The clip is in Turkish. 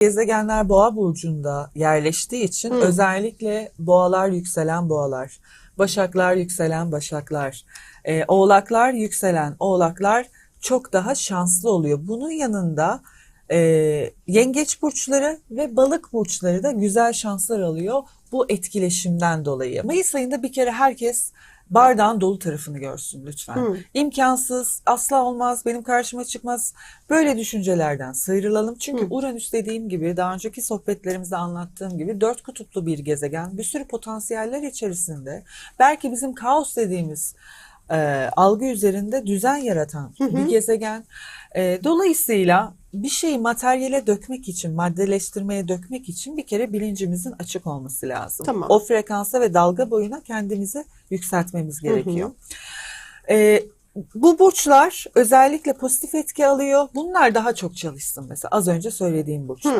Gezegenler boğa burcunda yerleştiği için Hı. özellikle boğalar yükselen boğalar, başaklar yükselen başaklar, e, oğlaklar yükselen oğlaklar çok daha şanslı oluyor. Bunun yanında e, yengeç burçları ve balık burçları da güzel şanslar alıyor bu etkileşimden dolayı. Mayıs ayında bir kere herkes bardağın dolu tarafını görsün lütfen. Hı. İmkansız, asla olmaz, benim karşıma çıkmaz. Böyle düşüncelerden sıyrılalım. Çünkü Hı. Uranüs dediğim gibi daha önceki sohbetlerimizde anlattığım gibi dört kutuplu bir gezegen. Bir sürü potansiyeller içerisinde. Belki bizim kaos dediğimiz e, algı üzerinde düzen yaratan Hı hı. bir gezegen. E, dolayısıyla bir şeyi materyale dökmek için, maddeleştirmeye dökmek için bir kere bilincimizin açık olması lazım. Tamam. O frekansa ve dalga boyuna kendimizi yükseltmemiz Hı hı. gerekiyor. Ee, bu burçlar özellikle pozitif etki alıyor. Bunlar daha çok çalışsın mesela az önce söylediğim burçlar. Hı.